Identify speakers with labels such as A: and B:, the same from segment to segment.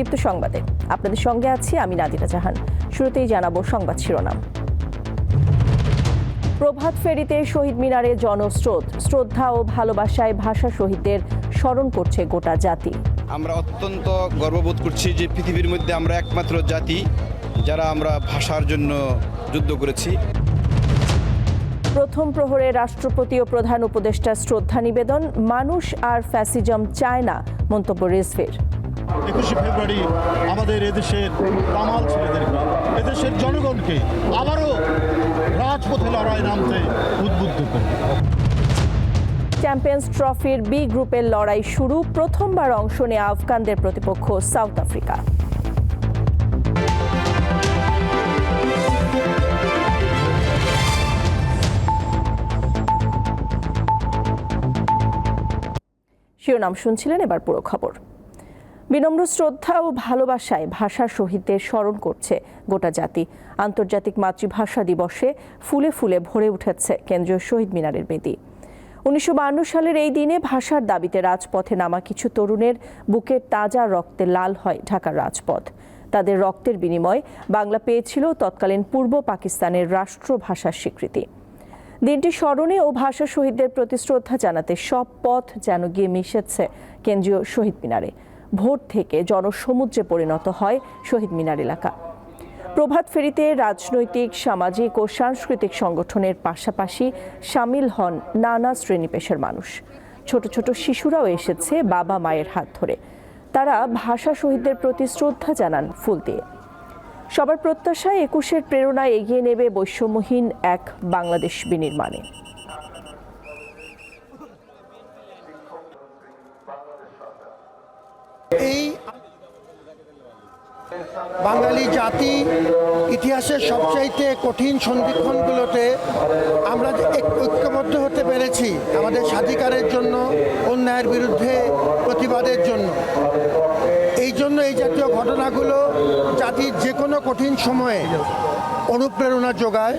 A: দীপ্ত সংবাদে আপনাদের সঙ্গে আছি আমি নাদিরা জাহান শুরুতেই জানাবো সংবাদ শিরোনাম প্রভাত ফেরিতে শহীদ মিনারে জনস্রোত শ্রদ্ধা ও ভালোবাসায় ভাষা শহীদদের স্মরণ করছে গোটা জাতি
B: আমরা অত্যন্ত গর্ববোধ করছি যে পৃথিবীর মধ্যে আমরা একমাত্র জাতি যারা আমরা ভাষার জন্য যুদ্ধ করেছি
A: প্রথম প্রহরে রাষ্ট্রপতি ও প্রধান উপদেষ্টা শ্রদ্ধা নিবেদন মানুষ আর ফ্যাসিজম চায় না মন্তব্য রিজভির
C: একুশে ফেব্রুয়ারি আমাদের এদেশের তামাল ছেলেদেরকে এদেশের জনগণকে আবারও রাজপথে লড়াই নামতে উদ্বুদ্ধ করবে
A: চ্যাম্পিয়ন্স ট্রফির বি গ্রুপের লড়াই শুরু প্রথমবার অংশ নেয়া আফগানদের প্রতিপক্ষ সাউথ আফ্রিকা শিরোনাম শুনছিলেন এবার পুরো খবর বিনম্র শ্রদ্ধা ও ভালোবাসায় ভাষা শহীদদের স্মরণ করছে গোটা জাতি আন্তর্জাতিক মাতৃভাষা দিবসে ফুলে ফুলে ভরে উঠেছে কেন্দ্রীয় শহীদ মিনারের বেদী উনিশশো সালের এই দিনে ভাষার দাবিতে রাজপথে নামা কিছু তরুণের বুকের তাজা রক্তে লাল হয় ঢাকার রাজপথ তাদের রক্তের বিনিময়ে বাংলা পেয়েছিল তৎকালীন পূর্ব পাকিস্তানের রাষ্ট্রভাষার স্বীকৃতি দিনটি স্মরণে ও ভাষা শহীদদের প্রতি শ্রদ্ধা জানাতে সব পথ যেন গিয়ে মিশেছে কেন্দ্রীয় শহীদ মিনারে ভোর থেকে জনসমুদ্রে পরিণত হয় শহীদ মিনার এলাকা প্রভাত ফেরিতে রাজনৈতিক সামাজিক ও সাংস্কৃতিক সংগঠনের পাশাপাশি সামিল হন নানা শ্রেণী পেশার মানুষ ছোট ছোট শিশুরাও এসেছে বাবা মায়ের হাত ধরে তারা ভাষা শহীদদের প্রতি শ্রদ্ধা জানান ফুল দিয়ে সবার প্রত্যাশায় একুশের প্রেরণায় এগিয়ে নেবে বৈষম্যহীন এক বাংলাদেশ বিনির্মাণে
D: এই বাঙালি জাতি ইতিহাসের সবচাইতে কঠিন সন্ধিক্ষণগুলোতে আমরা ঐক্যবদ্ধ হতে পেরেছি আমাদের স্বাধিকারের জন্য অন্যায়ের বিরুদ্ধে প্রতিবাদের জন্য এই জন্য এই জাতীয় ঘটনাগুলো জাতির যে কোনো কঠিন সময়ে অনুপ্রেরণা যোগায়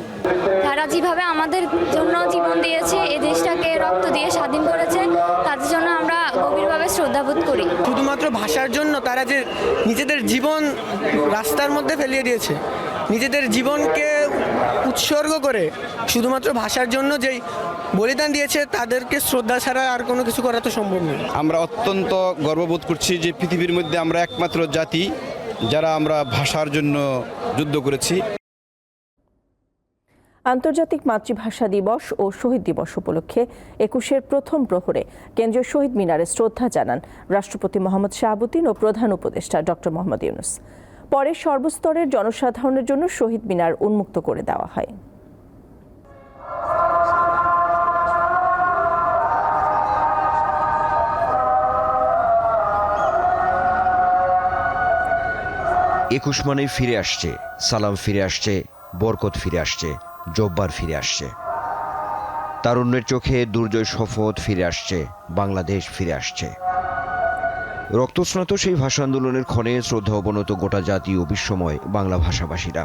E: তারা যেভাবে আমাদের জন্য জীবন দিয়েছে এই দেশটাকে রক্ত দিয়ে স্বাধীন করেছে তাদের জন্য আমরা গভীরভাবে শ্রদ্ধাবোধ করি
F: শুধুমাত্র ভাষার জন্য তারা যে নিজেদের জীবন রাস্তার মধ্যে ফেলিয়ে দিয়েছে নিজেদের জীবনকে উৎসর্গ করে শুধুমাত্র ভাষার জন্য যেই বলিদান দিয়েছে তাদেরকে শ্রদ্ধা ছাড়া আর কোনো কিছু করা তো সম্ভব নয়
B: আমরা অত্যন্ত গর্ববোধ করছি যে পৃথিবীর মধ্যে আমরা একমাত্র জাতি যারা আমরা ভাষার জন্য যুদ্ধ করেছি
A: আন্তর্জাতিক মাতৃভাষা দিবস ও শহীদ দিবস উপলক্ষে একুশের প্রথম প্রহরে কেন্দ্রীয় শহীদ মিনারে শ্রদ্ধা জানান রাষ্ট্রপতি মোহাম্মদ শাহাবুদ্দিন ও প্রধান উপদেষ্টা ডক্টর মোহাম্মদ ইউনুস পরে সর্বস্তরের জনসাধারণের জন্য শহীদ মিনার উন্মুক্ত করে দেওয়া হয়
G: একুশ মানে ফিরে আসছে সালাম ফিরে আসছে বরকত ফিরে আসছে জব্বার ফিরে আসছে তারুণ্যের চোখে দুর্জয় শপথ ফিরে আসছে বাংলাদেশ ফিরে আসছে রক্তস্নাত সেই ভাষা আন্দোলনের ক্ষণে শ্রদ্ধা অবনত গোটা জাতি ও বিশ্বময় বাংলা ভাষাভাষীরা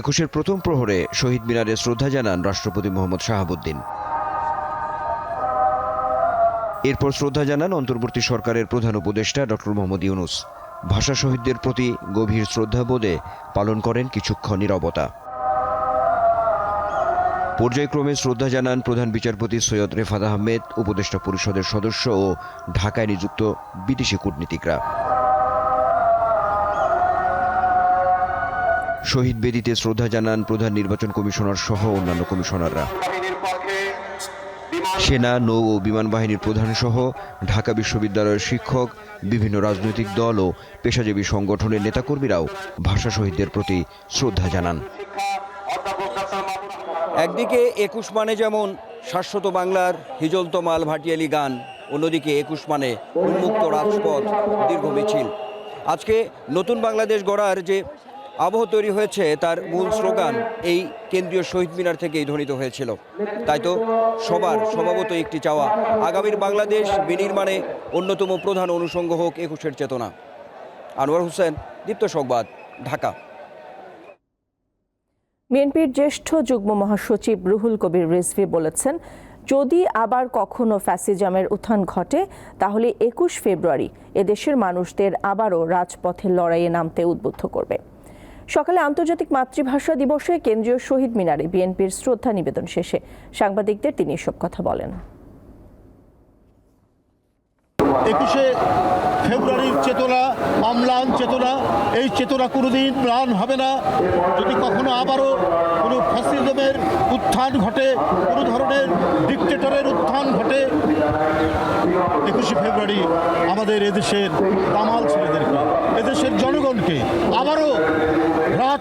G: একুশের প্রথম প্রহরে শহীদ মিনারে শ্রদ্ধা জানান রাষ্ট্রপতি মোহাম্মদ শাহাবুদ্দিন এরপর শ্রদ্ধা জানান অন্তর্বর্তী সরকারের প্রধান উপদেষ্টা ডক্টর মোহাম্মদ ইউনুস ভাষা শহীদদের প্রতি গভীর শ্রদ্ধাবোধে পালন করেন কিছুক্ষণ নিরবতা পর্যায়ক্রমে শ্রদ্ধা জানান প্রধান বিচারপতি সৈয়দ রেফাদ আহমেদ উপদেষ্টা পরিষদের সদস্য ও ঢাকায় নিযুক্ত বিদেশি কূটনীতিকরা শহীদ বেদিতে শ্রদ্ধা জানান প্রধান নির্বাচন কমিশনার সহ অন্যান্য কমিশনাররা সেনা নৌ ও বিমান বাহিনীর প্রধানসহ ঢাকা বিশ্ববিদ্যালয়ের শিক্ষক বিভিন্ন রাজনৈতিক দল ও পেশাজীবী সংগঠনের নেতাকর্মীরাও ভাষা শহীদদের প্রতি শ্রদ্ধা জানান
H: একদিকে একুশ মানে যেমন শাশ্বত বাংলার হিজলতমাল ভাটিয়ালি গান অন্যদিকে একুশ মানে উন্মুক্ত রাজপথ দীর্ঘ মিছিল আজকে নতুন বাংলাদেশ গড়ার যে আবহ তৈরি হয়েছে তার মূল স্লোগান এই কেন্দ্রীয় শহীদ মিনার থেকেই ধ্বনিত হয়েছিল তাই তো সবার স্বভাবত একটি চাওয়া আগামীর বাংলাদেশ বিনির্মাণে অন্যতম প্রধান অনুষঙ্গ হোক একুশের চেতনা আনোয়ার হোসেন দীপ্ত সংবাদ ঢাকা
A: বিএনপির জ্যেষ্ঠ যুগ্ম মহাসচিব রুহুল কবির রিজভি বলেছেন যদি আবার কখনো ফ্যাসিজমের উত্থান ঘটে তাহলে একুশ ফেব্রুয়ারি এদেশের মানুষদের আবারও রাজপথে লড়াইয়ে নামতে উদ্বুদ্ধ করবে সকালে আন্তর্জাতিক মাতৃভাষা দিবসে কেন্দ্রীয় শহীদ মিনারে বিএনপির শ্রদ্ধা নিবেদন শেষে সাংবাদিকদের তিনি এসব কথা বলেন
D: একুশে ফেব্রুয়ারির চেতনা অম্লান চেতনা এই চেতনা কোনোদিন প্রাণ হবে না যদি কখনো আবারও কোনো ফ্যাসিজমের উত্থান ঘটে কোনো ধরনের ডিকটেটরের উত্থান ঘটে একুশে ফেব্রুয়ারি আমাদের এদেশের তামাল ছেলেদেরকে এদেশের জনগণকে আবারও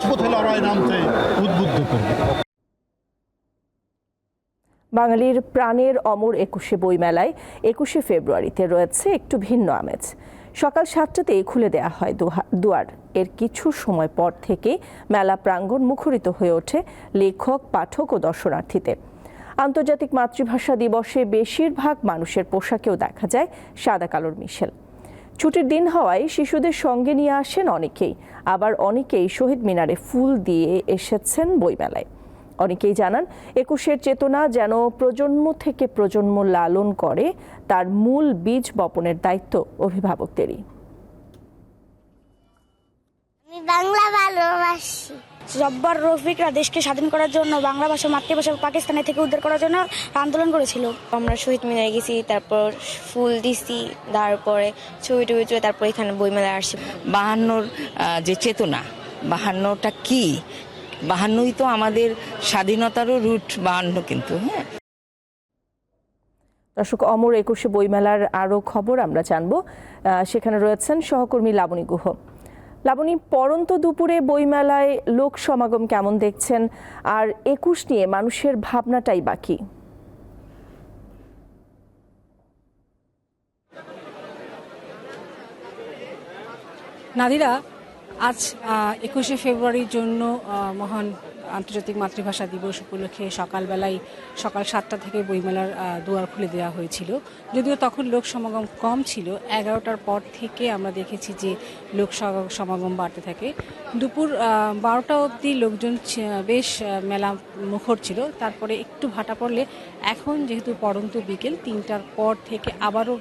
D: রাজপথে লড়াই নামতে উদ্বুদ্ধ করবে
A: বাঙালির প্রাণের অমর একুশে বইমেলায় একুশে ফেব্রুয়ারিতে রয়েছে একটু ভিন্ন আমেজ সকাল সাতটাতেই খুলে দেয়া হয় দুয়ার এর কিছু সময় পর থেকে মেলা প্রাঙ্গণ মুখরিত হয়ে ওঠে লেখক পাঠক ও দর্শনার্থীতে আন্তর্জাতিক মাতৃভাষা দিবসে বেশিরভাগ মানুষের পোশাকেও দেখা যায় সাদা কালোর মিশেল ছুটির দিন হওয়ায় শিশুদের সঙ্গে নিয়ে আসেন অনেকেই আবার অনেকেই শহীদ মিনারে ফুল দিয়ে এসেছেন বইমেলায় অনেকেই জানান একুশের চেতনা যেন প্রজন্ম থেকে প্রজন্ম লালন করে তার মূল বীজ বপনের দায়িত্ব অভিভাবকদেরই
I: বাংলা ভালোবাসি
J: জব্বার রফিকরা দেশকে স্বাধীন করার জন্য বাংলা ভাষা মাতৃভাষা পাকিস্তানে থেকে উদ্ধার করার জন্য আন্দোলন করেছিল
K: আমরা শহীদ মিনারে গেছি তারপর ফুল দিছি তারপরে ছবি টবি তুলে তারপর এখানে বইমেলায় আসি
L: বাহান্নর যে চেতনা বাহান্নটা কি বাহান্নই তো আমাদের স্বাধীনতারও রুট বাহান্ন কিন্তু হ্যাঁ
A: দর্শক অমর একুশে বইমেলার আরও খবর আমরা জানব সেখানে রয়েছেন সহকর্মী লাবণী গুহ লাবণী পরন্ত দুপুরে বইমেলায় লোক সমাগম কেমন দেখছেন আর একুশ নিয়ে মানুষের ভাবনাটাই বাকি
M: নাদিরা আজ একুশে ফেব্রুয়ারির জন্য মহান আন্তর্জাতিক মাতৃভাষা দিবস উপলক্ষে সকালবেলায় সকাল সাতটা থেকে বইমেলার দুয়ার খুলে দেওয়া হয়েছিল যদিও তখন লোক সমাগম কম ছিল এগারোটার পর থেকে আমরা দেখেছি যে লোক সমাগম বাড়তে থাকে দুপুর বারোটা অবধি লোকজন বেশ মেলা মুখর ছিল তারপরে একটু ভাটা পড়লে এখন যেহেতু পরন্ত বিকেল তিনটার পর থেকে আবারও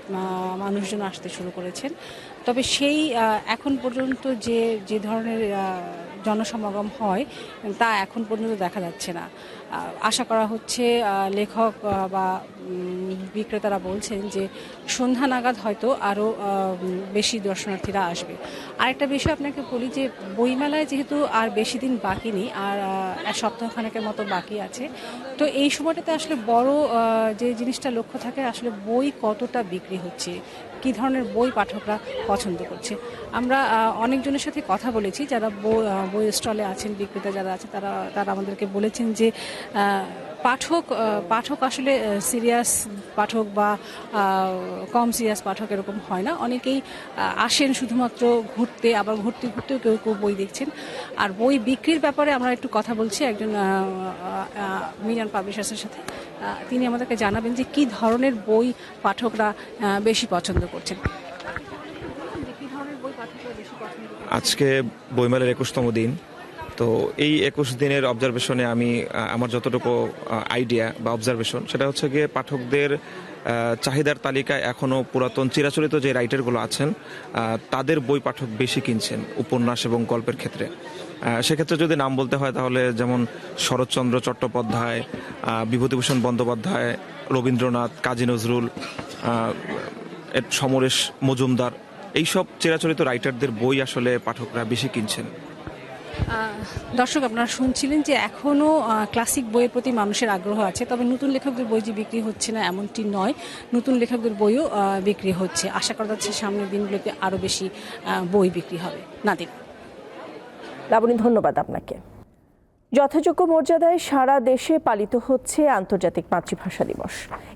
M: মানুষজন আসতে শুরু করেছেন তবে সেই এখন পর্যন্ত যে যে ধরনের জনসমাগম হয় তা এখন পর্যন্ত দেখা যাচ্ছে না আশা করা হচ্ছে লেখক বা বিক্রেতারা বলছেন যে সন্ধ্যা নাগাদ হয়তো আরও বেশি দর্শনার্থীরা আসবে আরেকটা বিষয় আপনাকে বলি যে বইমেলায় যেহেতু আর বেশি দিন বাকি নেই আর সপ্তাহখানেকের মতো বাকি আছে তো এই সময়টাতে আসলে বড় যে জিনিসটা লক্ষ্য থাকে আসলে বই কতটা বিক্রি হচ্ছে কি ধরনের বই পাঠকরা পছন্দ করছে আমরা অনেকজনের সাথে কথা বলেছি যারা বই স্টলে আছেন বিক্রেতা যারা আছে তারা তারা আমাদেরকে বলেছেন যে পাঠক পাঠক আসলে সিরিয়াস পাঠক বা কম সিরিয়াস পাঠক এরকম হয় না অনেকেই আসেন শুধুমাত্র ঘুরতে আবার ঘুরতে ঘুরতেও কেউ কেউ বই দেখছেন আর বই বিক্রির ব্যাপারে আমরা একটু কথা বলছি একজন মিডিয়ান পাবলিশার্সের সাথে তিনি আমাদেরকে জানাবেন যে কি ধরনের বই পাঠকরা বেশি পছন্দ করছেন
N: আজকে বইমেলার একুশতম দিন তো এই একুশ দিনের অবজারভেশনে আমি আমার যতটুকু আইডিয়া বা অবজারভেশন সেটা হচ্ছে গিয়ে পাঠকদের চাহিদার তালিকায় এখনও পুরাতন চিরাচরিত যে রাইটারগুলো আছেন তাদের বই পাঠক বেশি কিনছেন উপন্যাস এবং গল্পের ক্ষেত্রে সেক্ষেত্রে যদি নাম বলতে হয় তাহলে যেমন শরৎচন্দ্র চট্টোপাধ্যায় বিভূতিভূষণ বন্দ্যোপাধ্যায় রবীন্দ্রনাথ কাজী নজরুল সমরেশ মজুমদার এইসব চিরাচরিত রাইটারদের বই আসলে পাঠকরা বেশি কিনছেন
M: দর্শক আপনারা শুনছিলেন যে এখনও ক্লাসিক বইয়ের প্রতি মানুষের আগ্রহ আছে তবে নতুন লেখকদের বই যে বিক্রি হচ্ছে না এমনটি নয় নতুন লেখকদের বইও বিক্রি হচ্ছে আশা করা যাচ্ছে সামনের দিনগুলোতে আরও বেশি বই বিক্রি হবে নাদিম
A: লাবণী ধন্যবাদ আপনাকে যথাযোগ্য মর্যাদায় সারা দেশে পালিত হচ্ছে আন্তর্জাতিক মাতৃভাষা দিবস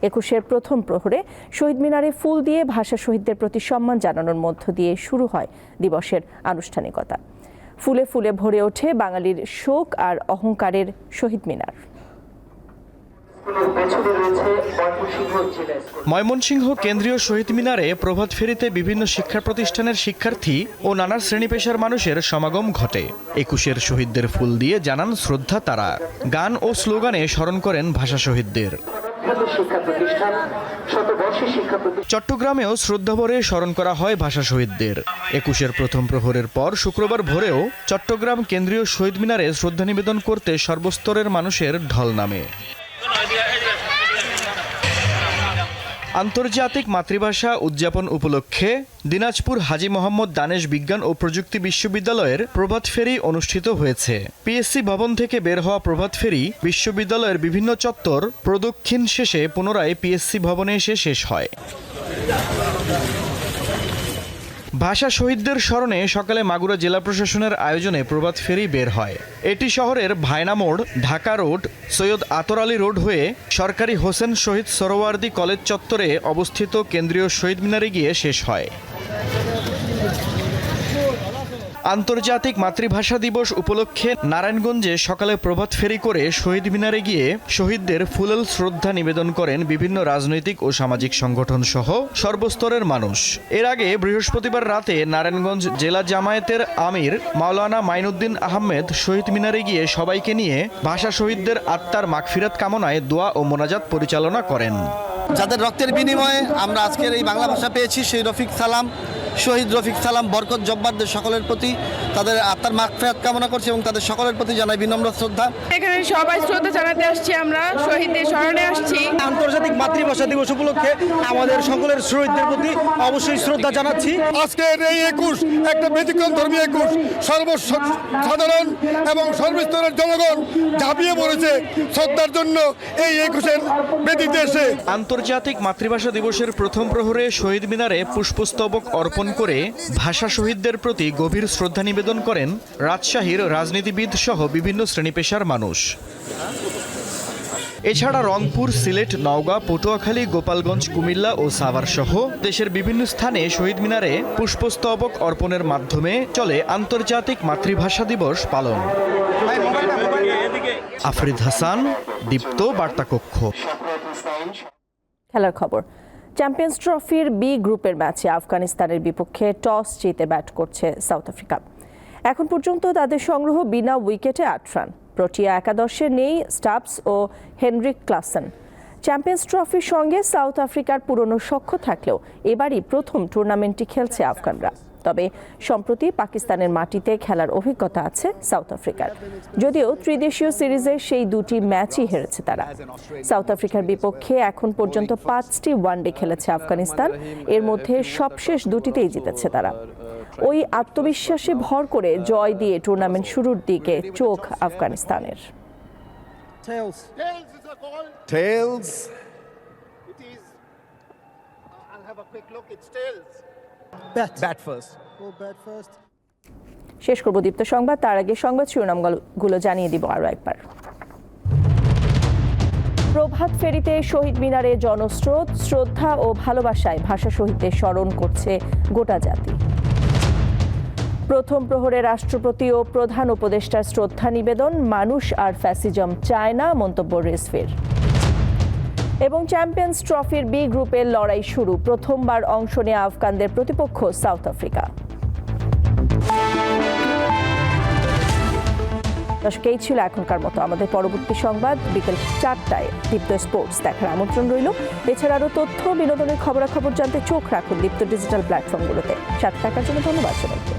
A: একুশের প্রথম প্রহরে শহীদ মিনারে ফুল দিয়ে ভাষা শহীদদের প্রতি সম্মান জানানোর মধ্য দিয়ে শুরু হয় দিবসের আনুষ্ঠানিকতা ফুলে ফুলে ভরে ওঠে বাঙালির শোক আর অহংকারের শহীদ মিনার
O: ময়মনসিংহ কেন্দ্রীয় শহীদ মিনারে প্রভাত ফেরিতে বিভিন্ন শিক্ষা প্রতিষ্ঠানের শিক্ষার্থী ও নানা শ্রেণী পেশার মানুষের সমাগম ঘটে একুশের শহীদদের ফুল দিয়ে জানান শ্রদ্ধা তারা গান ও স্লোগানে স্মরণ করেন ভাষা শহীদদের শিক্ষা প্রতিষ্ঠান শত চট্টগ্রামেও শ্রদ্ধাভরে স্মরণ করা হয় ভাষা শহীদদের একুশের প্রথম প্রহরের পর শুক্রবার ভোরেও চট্টগ্রাম কেন্দ্রীয় শহীদ মিনারে শ্রদ্ধা নিবেদন করতে সর্বস্তরের মানুষের ঢল নামে আন্তর্জাতিক মাতৃভাষা উদযাপন উপলক্ষে দিনাজপুর হাজি মোহাম্মদ দানেশ বিজ্ঞান ও প্রযুক্তি বিশ্ববিদ্যালয়ের প্রভাত ফেরি অনুষ্ঠিত হয়েছে পিএসসি ভবন থেকে বের হওয়া প্রভাত ফেরি বিশ্ববিদ্যালয়ের বিভিন্ন চত্বর প্রদক্ষিণ শেষে পুনরায় পিএসসি ভবনে এসে শেষ হয় ভাষা শহীদদের স্মরণে সকালে মাগুরা জেলা প্রশাসনের আয়োজনে প্রভাত ফেরি বের হয় এটি শহরের ভায়না মোড় ঢাকা রোড সৈয়দ আতর আলী রোড হয়ে সরকারি হোসেন শহীদ সরোয়ার্দি কলেজ চত্বরে অবস্থিত কেন্দ্রীয় শহীদ মিনারে গিয়ে শেষ হয় আন্তর্জাতিক মাতৃভাষা দিবস উপলক্ষে নারায়ণগঞ্জে সকালে প্রভাত ফেরি করে শহীদ মিনারে গিয়ে শহীদদের ফুলেল শ্রদ্ধা নিবেদন করেন বিভিন্ন রাজনৈতিক ও সামাজিক সংগঠন সহ সর্বস্তরের মানুষ এর আগে বৃহস্পতিবার রাতে নারায়ণগঞ্জ জেলা জামায়াতের আমির মাওলানা মাইনুদ্দিন আহমেদ শহীদ মিনারে গিয়ে সবাইকে নিয়ে ভাষা শহীদদের আত্মার মাগফিরাত কামনায় দোয়া ও মোনাজাত পরিচালনা করেন
P: যাদের রক্তের বিনিময়ে আমরা আজকের এই বাংলা ভাষা পেয়েছি সেই রফিক সালাম শহীদ রফিক সালাম বরকত জব্বারদের সকলের প্রতি তাদের আত্মার মাকফেয়াত কামনা করছি এবং তাদের সকলের প্রতি জানাই বিনম্র শ্রদ্ধা
Q: এখানে সবাই শ্রদ্ধা জানাতে আসছি আমরা শহীদদের স্মরণে আসছি
R: আন্তর্জাতিক মাতৃভাষা দিবস উপলক্ষে আমাদের সকলের শহীদদের প্রতি অবশ্যই শ্রদ্ধা জানাচ্ছি
S: আজকে এই একুশ একটা ব্যতিক্রম ধর্মী একুশ সর্বসাধারণ এবং সর্বস্তরের জনগণ ঝাঁপিয়ে পড়েছে শ্রদ্ধার জন্য এই একুশের ব্যতীতে এসে
O: আন্তর্জাতিক মাতৃভাষা দিবসের প্রথম প্রহরে শহীদ মিনারে পুষ্পস্তবক অর্পণ ভ্রমণ করে ভাষা শহীদদের প্রতি গভীর শ্রদ্ধা নিবেদন করেন রাজশাহীর রাজনীতিবিদ সহ বিভিন্ন শ্রেণীপেশার মানুষ এছাড়া রংপুর সিলেট নওগাঁ পটুয়াখালী গোপালগঞ্জ কুমিল্লা ও সাভার সহ দেশের বিভিন্ন স্থানে শহীদ মিনারে পুষ্পস্তবক অর্পণের মাধ্যমে চলে আন্তর্জাতিক মাতৃভাষা দিবস পালন আফরিদ হাসান দীপ্ত বার্তাকক্ষ
A: খেলার খবর চ্যাম্পিয়ন্স ট্রফির বি গ্রুপের ম্যাচে আফগানিস্তানের বিপক্ষে টস জিতে ব্যাট করছে সাউথ আফ্রিকা এখন পর্যন্ত তাদের সংগ্রহ বিনা উইকেটে আট রান প্রোটিয়া একাদশে নেই স্টাপস ও হেনরিক ক্লাসেন চ্যাম্পিয়ন্স ট্রফির সঙ্গে সাউথ আফ্রিকার পুরনো সখ্য থাকলেও এবারই প্রথম টুর্নামেন্টটি খেলছে আফগানরা তবে সম্প্রতি পাকিস্তানের মাটিতে খেলার অভিজ্ঞতা আছে সাউথ আফ্রিকার যদিও ত্রিদেশীয় সিরিজে সেই দুটি ম্যাচই হেরেছে তারা সাউথ আফ্রিকার বিপক্ষে এখন পর্যন্ত পাঁচটি ওয়ানডে খেলেছে আফগানিস্তান এর মধ্যে সবশেষ দুটিতেই জিতেছে তারা ওই আত্মবিশ্বাসে ভর করে জয় দিয়ে টুর্নামেন্ট শুরুর দিকে চোখ আফগানিস্তানের Tails. Tails Tails. It is. I'll have a quick look. It's tails. Bat. Bat first. Go bat first. শেষ করব দীপ্ত সংবাদ তার আগে সংবাদ শিরোনামগুলো জানিয়ে দিব আরও একবার প্রভাত ফেরিতে শহীদ মিনারে জনস্রোত শ্রদ্ধা ও ভালোবাসায় ভাষা শহীদদের স্মরণ করছে গোটা জাতি প্রথম প্রহরে রাষ্ট্রপতি ও প্রধান উপদেষ্টার শ্রদ্ধা নিবেদন মানুষ আর ফ্যাসিজম চায় না মন্তব্য রেসফের এবং চ্যাম্পিয়ন্স ট্রফির বি গ্রুপের লড়াই শুরু প্রথমবার অংশ নেওয়া আফগানদের প্রতিপক্ষ সাউথ আফ্রিকা দর্শক এই ছিল এখনকার মতো আমাদের পরবর্তী সংবাদ বিকেল চারটায় দীপ্ত স্পোর্টস দেখার আমন্ত্রণ রইল এছাড়া আরও তথ্য বিনোদনের খবরাখবর জানতে চোখ রাখুন দীপ্ত ডিজিটাল প্ল্যাটফর্মগুলোতে সাথে থাকার জন্য ধন্যবাদ সবাইকে